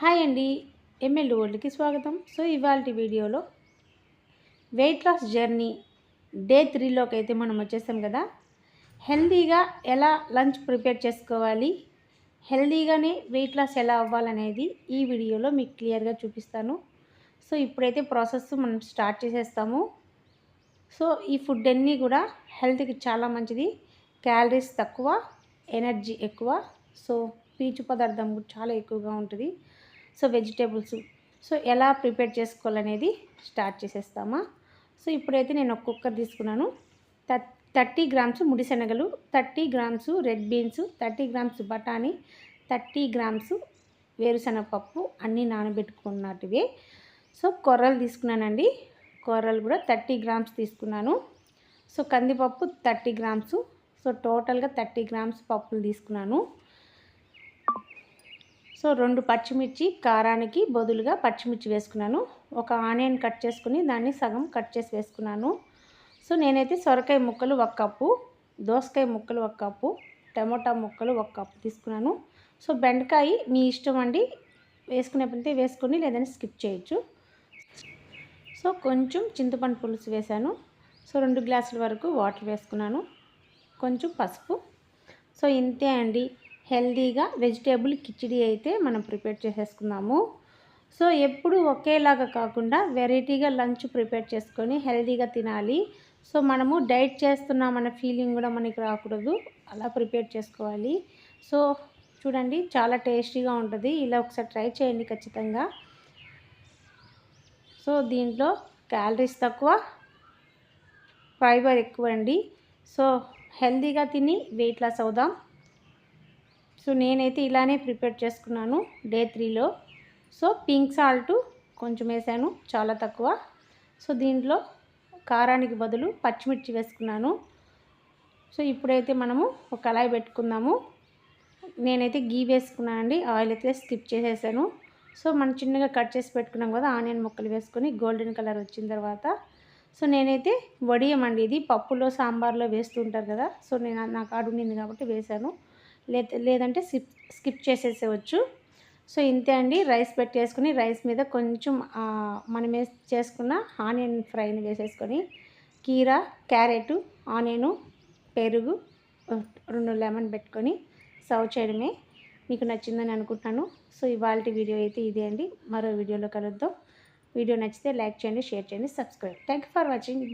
Hi అండి MLA వరల్డ్కి స్వాగతం. So ఇవాళ వీడియోలో వెయిట్ లాస్ జర్నీ డే త్రీలోకి అయితే మనం వచ్చేసాం కదా. హెల్తీగా ఎలా లంచ్ ప్రిపేర్ చేసుకోవాలి? హెల్తీగానే వెయిట్ లాస్ ఎలా అవ్వాలనేది ఈ వీడియోలో మీకు క్లియర్గా చూపిస్తాను. సో ఇప్పుడైతే ప్రాసెస్ మనం స్టార్ట్ చేసేస్తాము. సో ఈ ఫుడ్ అన్నీ కూడా హెల్త్కి చాలా మంచిది. క్యాలరీస్ తక్కువ ఎనర్జీ ఎక్కువ. సో పీచు పదార్థం చాలా ఎక్కువగా ఉంటుంది. So vegetables. సో ఎలా ప్రిపేర్ చేసుకోవాలనేది స్టార్ట్ చేసేస్తామా? సో ఇప్పుడైతే నేను ఒక కుక్కర్ తీసుకున్నాను. Thirty grams ముడిశనగలు thirty grams red beans thirty grams బఠానీ థర్టీ గ్రామ్స్ వేరుశనగపప్పు అన్నీ నానబెట్టుకున్నట్టువే సో కొర్రలు తీసుకున్నానండి. కొర్రలు కూడా థర్టీ గ్రామ్స్ తీసుకున్నాను. సో కందిపప్పు థర్టీ గ్రామ్స్. సో టోటల్గా థర్టీ గ్రామ్స్ పప్పులు తీసుకున్నాను. సో రెండు పచ్చిమిర్చి కారానికి బదులుగా పచ్చిమిర్చి వేసుకున్నాను. ఒక ఆనియన్ కట్ చేసుకుని దాన్ని సగం కట్ చేసి వేసుకున్నాను. సో నేనైతే సొరకాయ ముక్కలు ఒక కప్పు దోసకాయ ముక్కలు ఒక కప్పు టమోటా ముక్కలు ఒక కప్పు తీసుకున్నాను. సో బెండకాయ మీ ఇష్టం అండి వేసుకునేప్పుడైతే వేసుకుని లేదని స్కిప్ చేయొచ్చు. సో కొంచెం చింతపండు పులుసు వేశాను. సో రెండు గ్లాసుల వరకు వాటర్ వేసుకున్నాను. కొంచెం పసుపు. సో ఇంతే అండి. హెల్దీగా వెజిటేబుల్ కిచిడి అయితే మనం ప్రిపేర్ చేసేసుకుందాము. సో ఎప్పుడు ఒకేలాగా కాకుండా వెరైటీగా లంచ్ ప్రిపేర్ చేసుకొని హెల్దీగా తినాలి. సో మనము డైట్ చేస్తున్నామన్న ఫీలింగ్ కూడా మనకి రాకూడదు. అలా ప్రిపేర్ చేసుకోవాలి. సో చూడండి చాలా టేస్టీగా ఉంటుంది. ఇలా ఒకసారి ట్రై చేయండి ఖచ్చితంగా. సో దీంట్లో క్యాలరీస్ తక్కువ ఫైబర్ ఎక్కువ అండి సో హెల్దీగా తిని వెయిట్ లాస్ అవుదాం. సో నేనైతే ఇలానే ప్రిపేర్ చేసుకున్నాను డే త్రీలో. సో పింక్ సాల్ట్ కొంచెం వేసాను చాలా తక్కువ. సో దీంట్లో కారానికి బదులు పచ్చిమిర్చి వేసుకున్నాను. సో ఇప్పుడైతే మనము ఒక కళాయి పెట్టుకుందాము. నేనైతే గీ వేసుకున్నానండి ఆయిల్ అయితే స్కిప్ చేసేసాను. సో మనం చిన్నగా కట్ చేసి పెట్టుకున్నాం కదా ఆనియన్ ముక్కలు వేసుకొని గోల్డెన్ కలర్ వచ్చిన తర్వాత. సో నేనైతే వడియమండి ఇది పప్పులో సాంబార్లో వేస్తుంటారు కదా సో నేను నాకు అడుగునింది కాబట్టి వేశాను లేదంటే స్కిప్ స్కిప్ చేసేసేవచ్చు సో ఇంతే అండి. రైస్ పెట్టేసుకుని రైస్ మీద కొంచెం మనం చేసుకున్న ఆనియన్ ఫ్రైని వేసేసుకొని కీరా క్యారెట్ ఆనియను పెరుగు రెండు లెమన్ పెట్టుకొని సర్వ్ చేయడమే మీకు నచ్చిందని అనుకుంటున్నాను. సో ఇవాళ వీడియో అయితే ఇదే అండి. మరో వీడియోలో కలుద్దాం. వీడియో నచ్చితే లైక్ చేయండి షేర్ చేయండి సబ్స్క్రైబ్. Thank for watching.